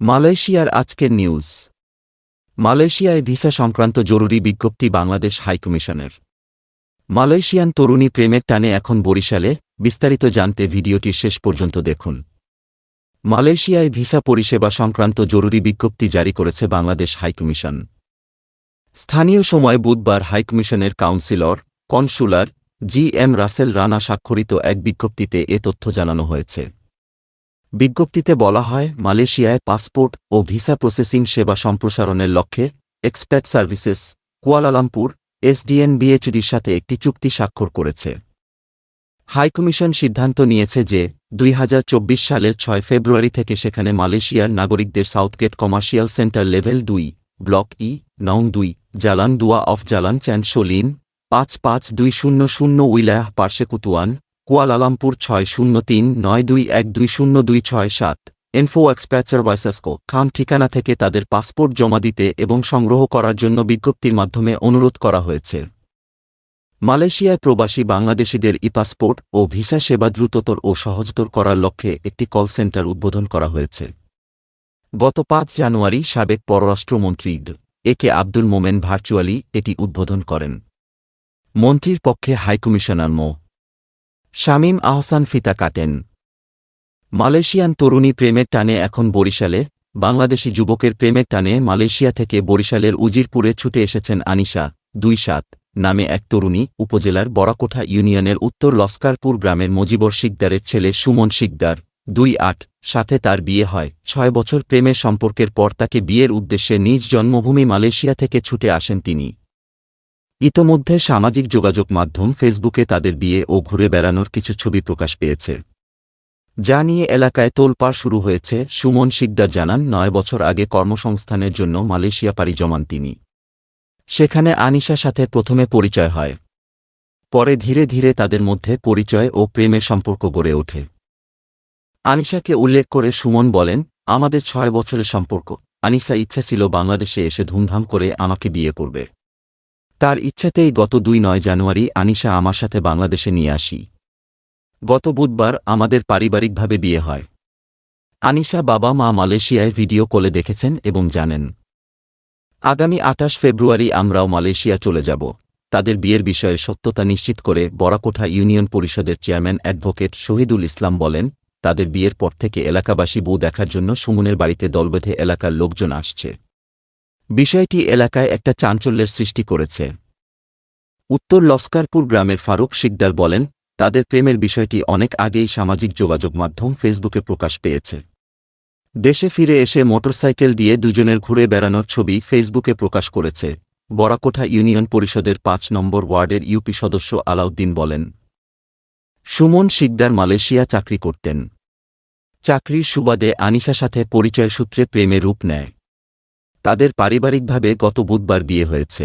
মালয়েশিয়ার আজকের নিউজ। মালয়েশিয়ায় ভিসা সংক্রান্ত জরুরি বিজ্ঞপ্তি বাংলাদেশ হাইকমিশনের। মালয়েশিয়ান তরুণী প্রেমের টানে এখন বরিশালে, বিস্তারিত জানতে ভিডিওটি শেষ পর্যন্ত দেখুন। মালয়েশিয়ায় ভিসা পরিষেবা সংক্রান্ত জরুরি বিজ্ঞপ্তি জারি করেছে বাংলাদেশ হাইকমিশন। স্থানীয় সময় বুধবার হাইকমিশনের councillor, consular, G M Rasel Rana স্বাক্ষরিত এক বিজ্ঞপ্তিতে এ তথ্য জানানো হয়েছে। বিজ্ঞপ্তিতে বলা হয়, মালয়েশিয়ায় পাসপোর্ট ও ভিসা প্রসেসিং সেবা সম্প্রসারণের লক্ষ্যে expat services Kuala Lumpur SDN বিএচডির সাথে একটি চুক্তি স্বাক্ষর করেছে। হাইকমিশন সিদ্ধান্ত নিয়েছে যে, দুই হাজার চব্বিশ সালের ছয় ফেব্রুয়ারি থেকে সেখানে মালয়েশিয়ার নাগরিকদের সাউথগেট কমার্শিয়াল সেন্টার লেভেল দুই, ব্লক ই, নং দুই জালান দুয়া অফ জালান চ্যানশোলিন পাঁচ পাঁচ দুই শূন্য শূন্য উইলায়াহ পার্শেকুতুয়ান কুয়ালালামপুর ছয় শূন্য তিন নয় দুই এক দুই শূন্য দুই ছয় সাত। এনফো এক্সপ্যাচার ভাইসাসকো খান ঠিকানা থেকে তাদের পাসপোর্ট জমা দিতে এবং সংগ্রহ করার জন্য বিজ্ঞপ্তির মাধ্যমে অনুরোধ করা হয়েছে। মালয়েশিয়ায় প্রবাসী বাংলাদেশিদের ই পাসপোর্ট ও ভিসা সেবা দ্রুততর ও সহজতর করার লক্ষ্যে একটি কল সেন্টার উদ্বোধন করা হয়েছে। গত পাঁচ জানুয়ারি সাবেক পররাষ্ট্রমন্ত্রী এ কে আব্দুল মোমেন ভার্চুয়ালি এটি উদ্বোধন করেন। মন্ত্রীর পক্ষে হাইকমিশনার মো শামীম আহসান ফিতা কাটেন। মালয়েশিয়ান তরুণী প্রেমের টানে এখন বরিশালে, বাংলাদেশি যুবকের প্রেমের টানে মালয়েশিয়া থেকে বরিশালের উজিরপুরে ছুটে এসেছেন আনিশা, দুই সাত, নামে এক তরুণী, উপজেলার বড়াকোঠা ইউনিয়নের উত্তর লস্কারপুর গ্রামের মজিবর শিকদারের ছেলে সুমন শিকদার, দুই আট, সাথে তার বিয়ে হয়, ছয় বছর প্রেমের সম্পর্কের পর তাকে বিয়ের উদ্দেশ্যে নিজ জন্মভূমি মালয়েশিয়া থেকে ছুটে আসেন তিনি। ইতোমধ্যে সামাজিক যোগাযোগ মাধ্যম ফেসবুকে তাদের বিয়ে ও ঘুরে বেড়ানোর কিছু ছবি প্রকাশ পেয়েছে। যা নিয়ে এলাকায় তোলপাড় শুরু হয়েছে, সুমন শিকদার জানান নয় বছর আগে কর্মসংস্থানের জন্য মালয়েশিয়া পাড়ি জমান তিনি। সেখানে আনিশার সাথে প্রথমে পরিচয় হয়। পরে ধীরে ধীরে তাদের মধ্যে পরিচয় ও প্রেমের সম্পর্ক গড়ে ওঠে। আনিশাকে উল্লেখ করে সুমন বলেন, আমাদের ছয় বছরের সম্পর্ক। আনিসা ইচ্ছা ছিল বাংলাদেশে এসে ধুমধাম করে আমাকে বিয়ে করবে। তার ইচ্ছাতেই গত দুই নয় জানুয়ারি আনিশা আমার সাথে বাংলাদেশে নিয়ে আসি। গত বুধবার আমাদের পারিবারিকভাবে বিয়ে হয়। আনিশা বাবা মা মালয়েশিয়ায় ভিডিও কলে দেখেছেন এবং জানেন। আগামী আঠাশ ফেব্রুয়ারি আমরাও মালয়েশিয়া চলে যাব। তাদের বিয়ের বিষয়ে সত্যতা নিশ্চিত করে বরাকোঠা ইউনিয়ন পরিষদের চেয়ারম্যান অ্যাডভোকেট শহীদুল ইসলাম বলেন, তাদের বিয়ের পর থেকে এলাকাবাসী বউ দেখার জন্য সুমনের বাড়িতে দলবেঁধে এলাকার লোকজন আসছে। বিষয়টি এলাকায় একটা চাঞ্চল্যের সৃষ্টি করেছে। উত্তর লস্কারপুর গ্রামের ফারুক শিকদার বলেন, তাদের প্রেমের বিষয়টি অনেক আগেই সামাজিক যোগাযোগ মাধ্যম ফেসবুকে প্রকাশ পেয়েছে। দেশে ফিরে এসে মোটরসাইকেল দিয়ে দুজনের ঘুরে বেড়ানোর ছবি ফেসবুকে প্রকাশ করেছে। বরাকোঠা ইউনিয়ন পরিষদের পাঁচ নম্বর ওয়ার্ডের ইউপি সদস্য আলাউদ্দিন বলেন, সুমন শিকদার মালয়েশিয়া চাকরি করতেন। চাকরির সুবাদে আনিশার সাথে পরিচয় সূত্রে প্রেমে রূপ নেয়। তাদের পারিবারিকভাবে গত বুধবার বিয়ে হয়েছে।